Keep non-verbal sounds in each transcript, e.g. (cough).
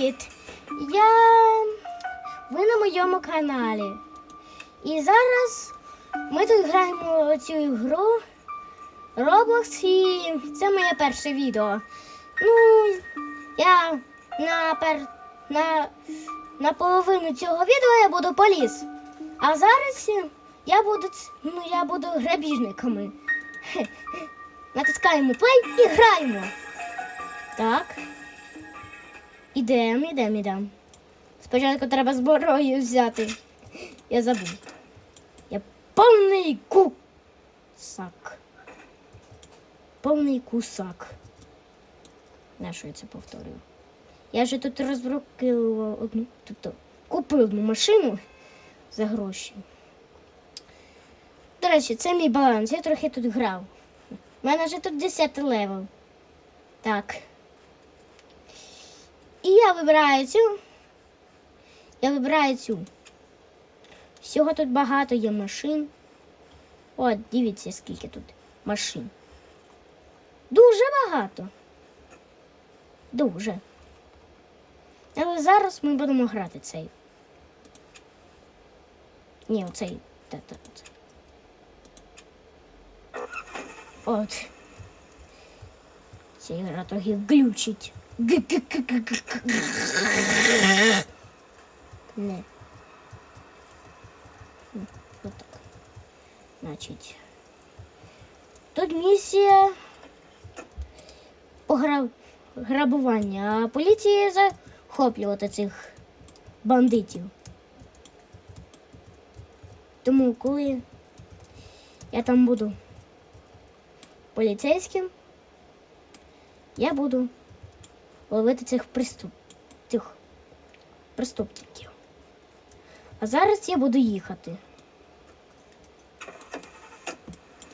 Привіт! Я ви на моєму каналі. І зараз ми тут граємо цю ігру Roblox і це моє перше відео. Ну, я на, пер... на... на половину цього відео я буду поліз. А зараз я буду ну, я буду грабіжниками. Натискаємо плей і граємо. Так. Ідем, ідем, ідем. Спочатку треба зброю взяти. Я забув. Я повний кусак. Повний кусак. На що я це повторюю? Я вже тут розброкував одну, тобто купив одну машину за гроші. До речі, це мій баланс. Я трохи тут грав. У мене вже тут 10 левел. Так. І я вибираю цю. Я вибираю цю. Всього тут багато є машин. От, дивіться, скільки тут машин. Дуже багато. Дуже. Але зараз ми будемо грати цей. Ні, оцей. Та-та. оцей. От. Ця гра трохи глючить. Не. Вот так. Значить. Тут місія пограб... грабування, а поліції захоплювати цих бандитів. Тому коли я там буду поліцейським, я буду ловити цих приступ... цих преступників. А зараз я буду їхати.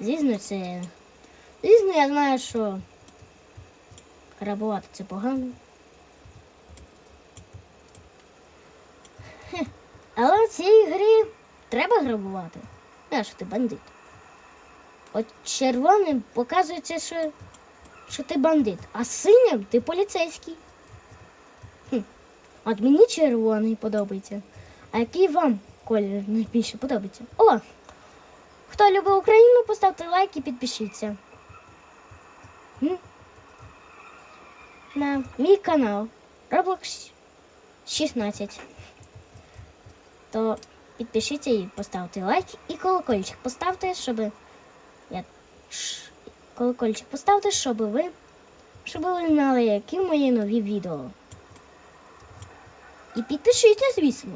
Звісно, це. Звісно, я знаю, що грабувати це погано. Хе. Але в цій грі треба грабувати. А що ти бандит. От червоним показується, що, що ти бандит, а синім ти поліцейський. Хм. От мені червоний подобається. А який вам колір найбільше подобається? О! Хто любить Україну, поставте лайк і підпишіться. М? На мій канал Roblox 16. То підпишіться і поставте лайк і колокольчик поставте, щоб я колокольчик поставте, щоб ви щоб ви знали, які мої нові відео. І підпишіться, звісно.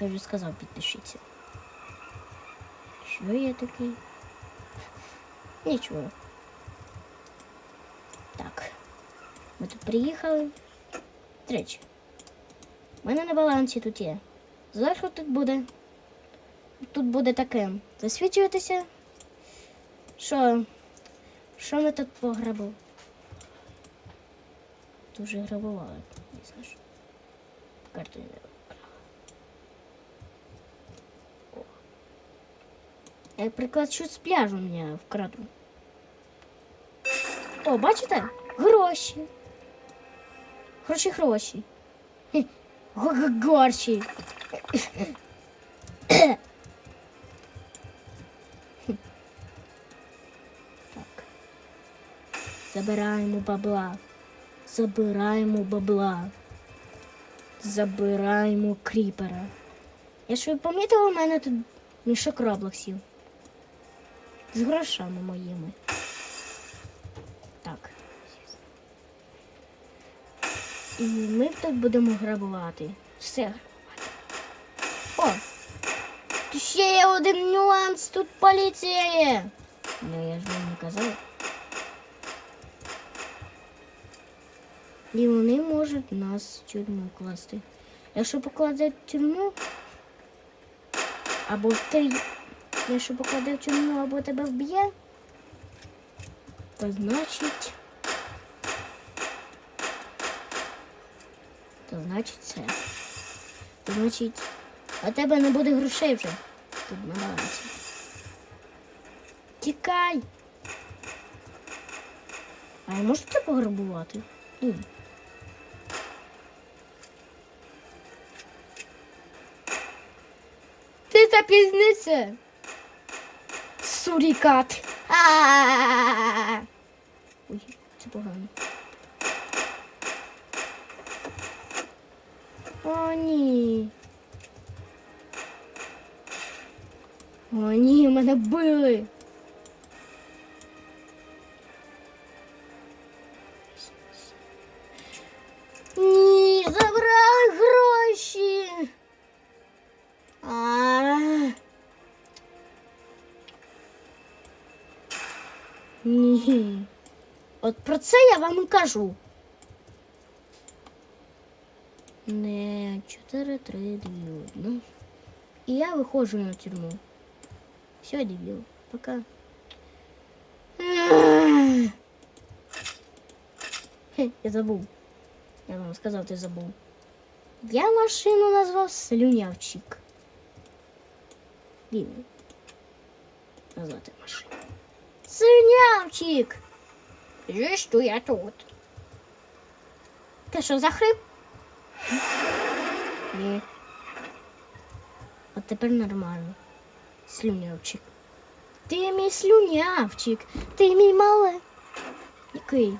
Я вже сказав, підпишіться. Що я такий? Нічого. Так. Ми тут приїхали. До. У мене на балансі тут є. Зверху тут буде. Тут буде таке. Засвічуватися. Що? Що ми тут пограбували? Дуже грабували. Не знаю. що. Карту не вкрала. Я приклад що з пляжу мене вкраду. О, бачите? Гроші. Гроші, гроші. Горші. Забираємо бабла. Забираємо бабла. Забираємо кріпера. Я ж ви помітили, у мене тут мішок роблоксів. З грошами моїми. Так. І ми тут будемо грабувати. Все. О! Ще є один нюанс, тут поліція є. Ну я ж вам не казав. І вони можуть нас в тюрму класти. Якщо покладе в тюрму, або ти, якщо покладе в тюрму, або тебе вб'є, то значить. То значить це. То значить, а тебе не буде грошей вже тут на балансі. Тікай! А це пограбувати? Ні. Минута пізниця. Сурікат. Ой, це погано. О, ні. О, ні, мене били. От про це я вам і кажу. Не 4, 3, 2, 1. І я виходжу на тюрму. Все, дебіл. Пока. Я забув. Я вам сказав, ти забув. Я машину назвав слюнявчик. Дивно. Назвати машину. Слюнявчик! Же що я тут? Ти що, захрип? (laughs) Ні. От тепер нормально. Слюнявчик. Ти мій слюнявчик. Ти мій мале. Який?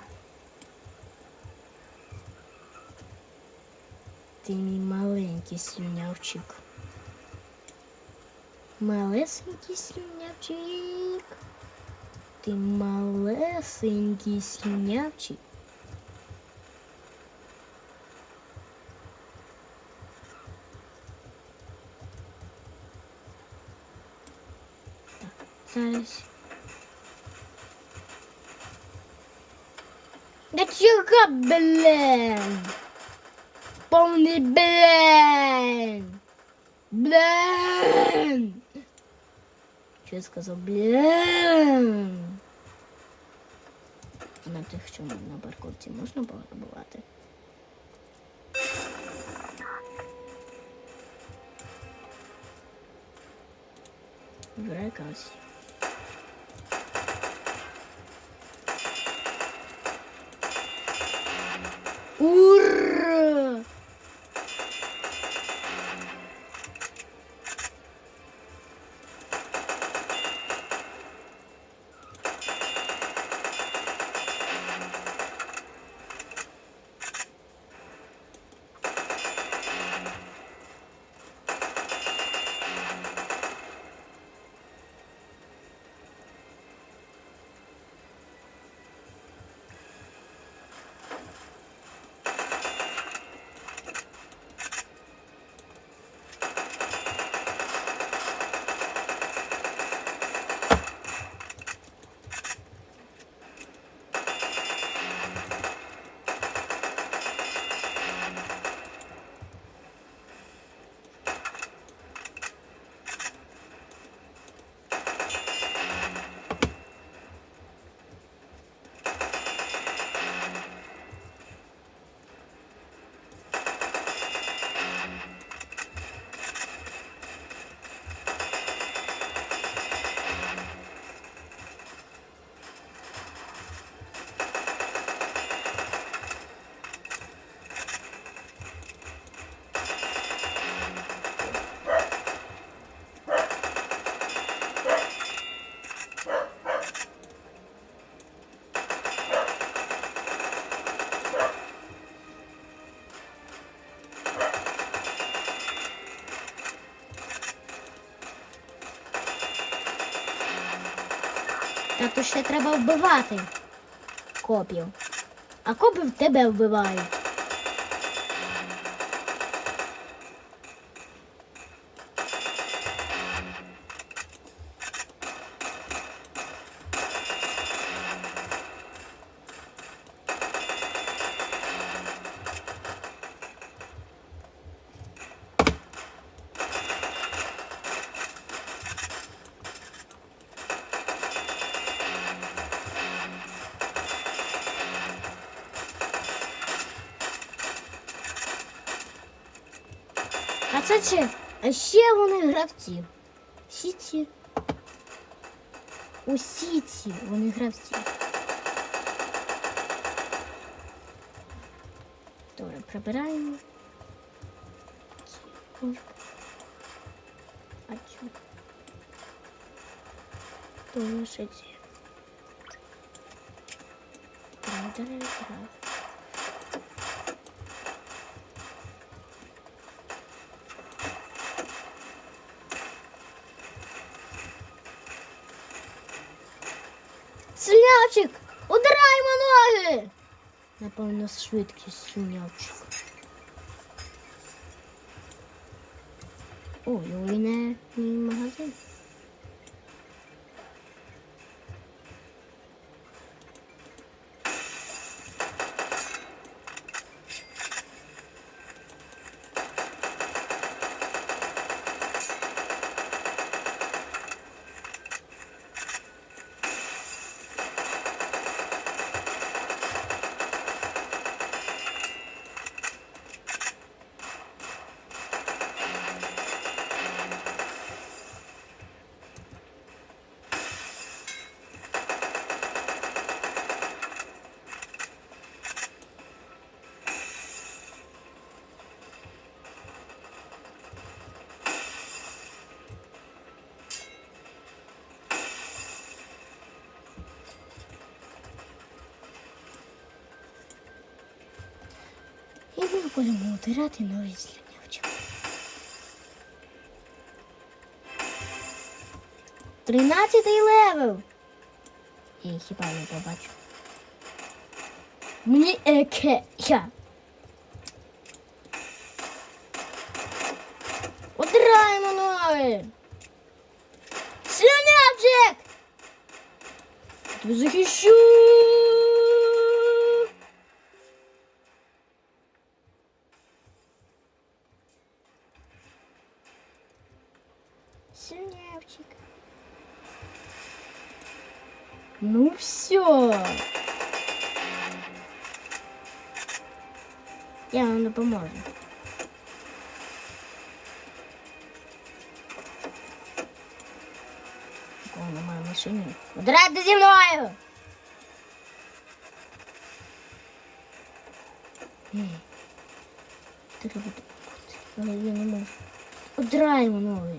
Ти мій маленький слюнявчик. Малесенький слюнявчик. Ти малесенький слюнявчик. Так, зараз. Да чого, блин? Повний блин. Блин. Що я сказав? Блин. На тих, що на парковці можна пограбувати? Врекався. Ура! То ще треба вбивати копів. А копів тебе вбивають. Ще, а ще вони гравці. Всі ці. Усі ці вони гравці. Добре, прибираємо. Ці. А чё? То лошади. Раз-раз-раз. Слявчик! Удираємо ноги! Напевно, швидкість слюнявчик. О, Юліне мій магазин. Будемо утирати новий слюнявчик. Тринадцятий левел. Я хіба не побачу. Мені еке я. Утираємо ноги. Слюнявчик! Захищу! Ну все. Я вам допоможу. Такого немає в машині. Удрайте зі мною! Ні. Треба допомогти. Але я не можу. Удраємо ноги.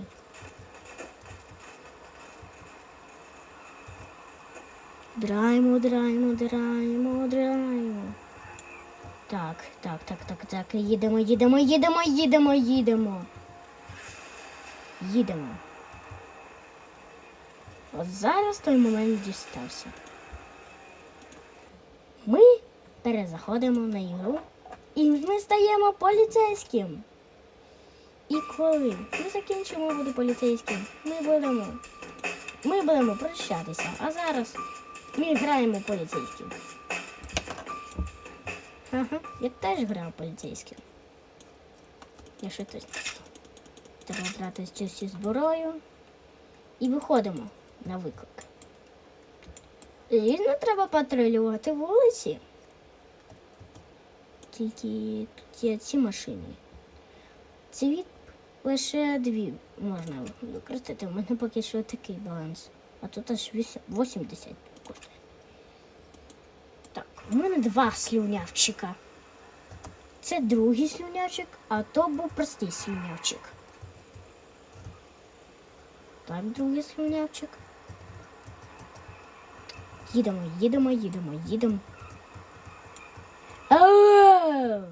Їдемо, їдемо, їдемо, їдемо, їдемо. Їдемо. От зараз той момент дістався. Ми перезаходимо на ігру і ми стаємо поліцейським. І коли ми закінчимо бути поліцейським, ми будемо. Ми будемо прощатися. А зараз ми граємо поліцейським. Ага, я теж грав поліцейським. Я ще теж. Треба брати цю всю зброю і виходимо на виклик. Звісно, треба патрулювати вулиці. Тільки тут є ці машини. Це від лише дві можна використати. У мене поки що такий баланс. А тут аж 80 коштує. У мене два слюнявчика. Це другий слюнявчик, а то був простий слюнявчик. Так, другий слюнявчик. Їдемо, їдемо, їдемо, їдемо. Алло!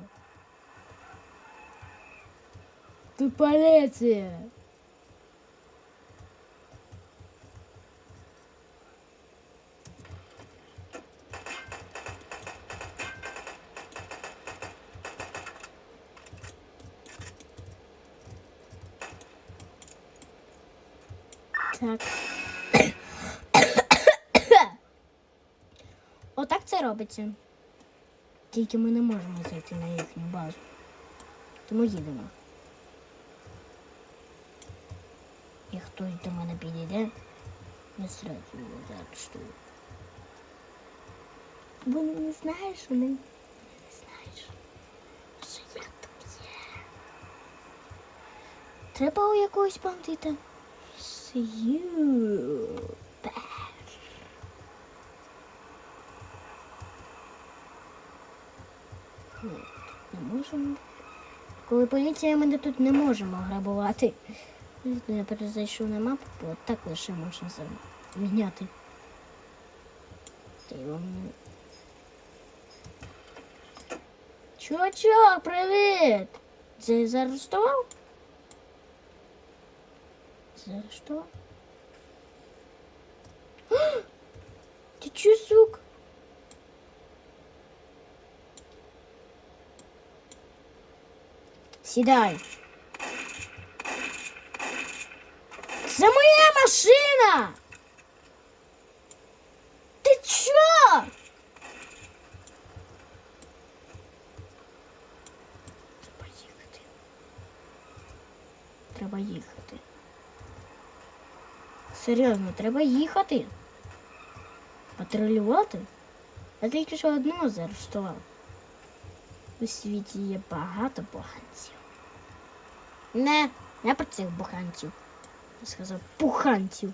Тут. Так. Робиться. Тільки ми не можемо зайти на їхню базу. Тому їдемо. І хтось до мене підійде, я сразу заарештую. Бо не знаєш, що не, не знаєш, що я тут є. Треба у якогось бандита. Супер. Ні, можемо. Коли поліція ми тут не можемо грабувати. Я перезайшов на мапу, бо так лише можна заміняти. Чувачок, привіт! Ти заарештував? Заарештував? А! (gasps) Ти чо, сук? Сідай. Це моя машина! Ти чо? Треба їхати. Треба їхати. Серйозно, треба їхати. Патрулювати? Я тільки що одного заарештував. У світі є багато буханців. Не, не про цих буханців. Я сказав пуханців.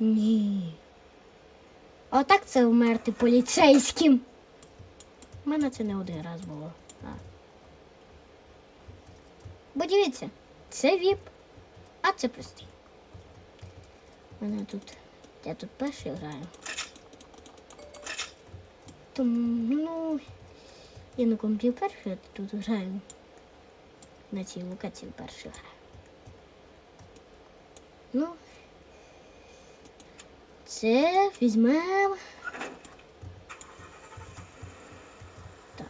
Ні. Отак це вмерти поліцейським. Мене це не один раз було. А. Бо дивіться, це віп, а це простий. У мене тут. Я тут перший граю. Тому, ну, я на комп'ютері перший, тут граю. На цій локації перший граю. Ну, це візьмемо. Так.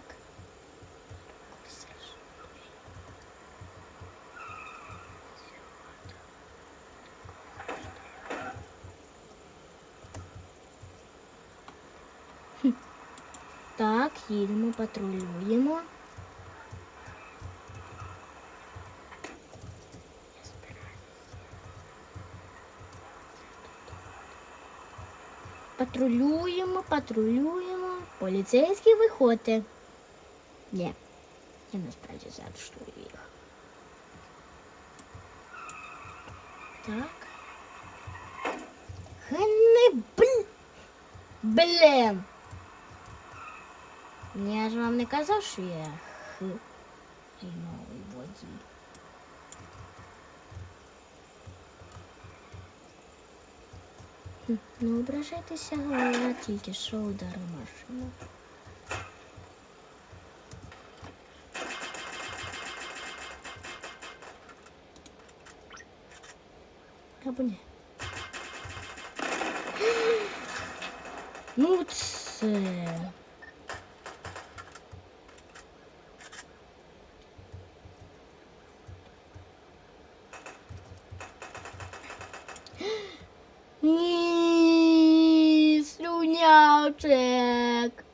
Хм. Так, їдемо, патрулюємо. Патрулюємо, патрулюємо. Поліцейські виходьте. Ні, я насправді заарештую їх. Так. Хай бл... Блін. Я ж вам не казав, що я х... новий водій. Не ображайтеся, але тільки що ударив машину. Або ні. (gasps) Ну це. Ні, слюнявчик.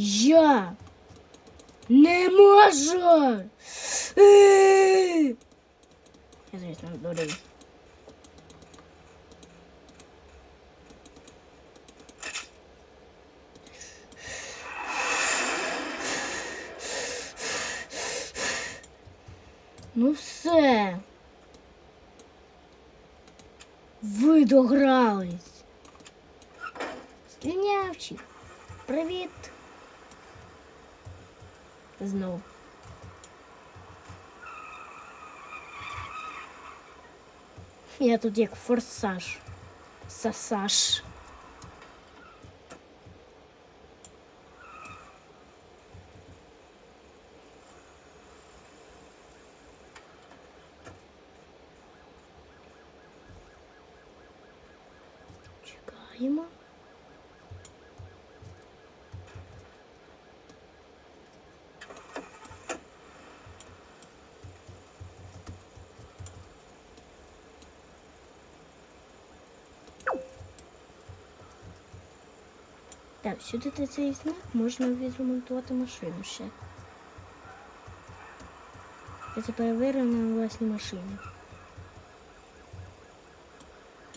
Я не можу. Е! Я, звісно, дурий. Ну все. Ви догрались. Слюнявчик, привіт. Знов. Я тут як форсаж. Сасаж. Так, сюди та цей знак можна відремонтувати машину ще. Я це перевірив на власній машині.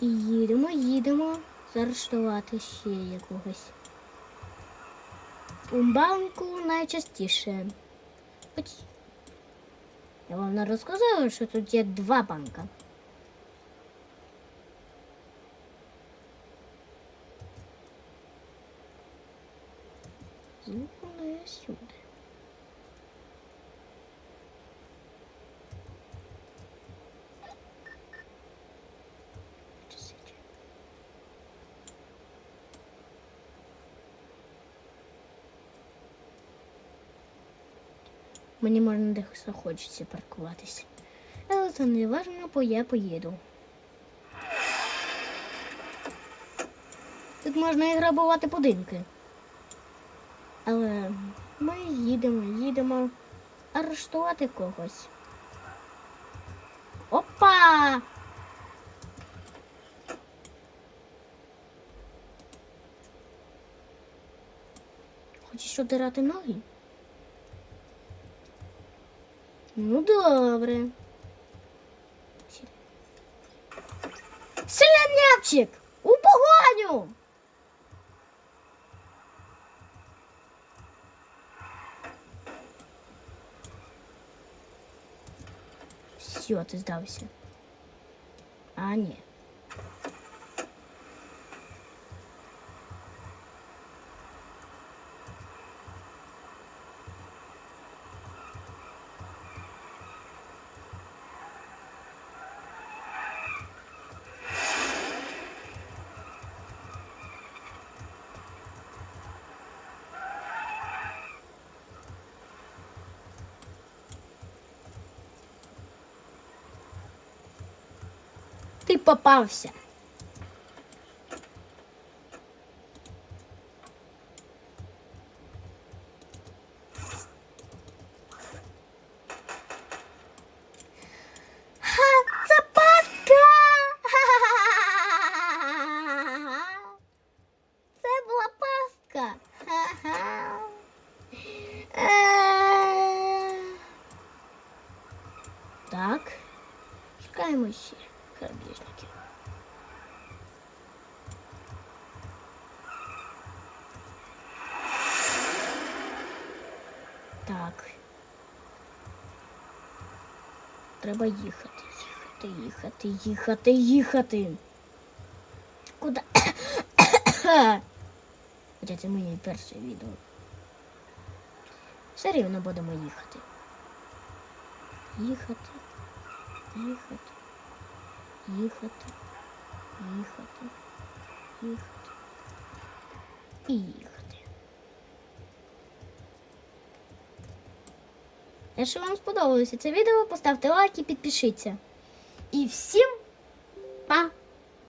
І їдемо, їдемо заарештувати ще якогось. У банку найчастіше. Я вам не розказала, що тут є два банка. Зникнула я сюди. Мені можна де захочеться паркуватися. Але це не важливо, бо я поїду. Тут можна і грабувати будинки. Але ми їдемо, їдемо арештувати когось. Опа! Хочеш одирати ноги? Ну, добре. Селянявчик! У погоню! Все, ти здався. А, ні. Ти попався. Так. Треба їхати, їхати, їхати, їхати, їхати. Куди? Хоча це моє перше відео. Все рівно будемо їхати. Їхати, їхати, їхати, їхати, їхати і їхати. Якщо вам сподобалося це відео, поставте лайк і підпишіться. І всім!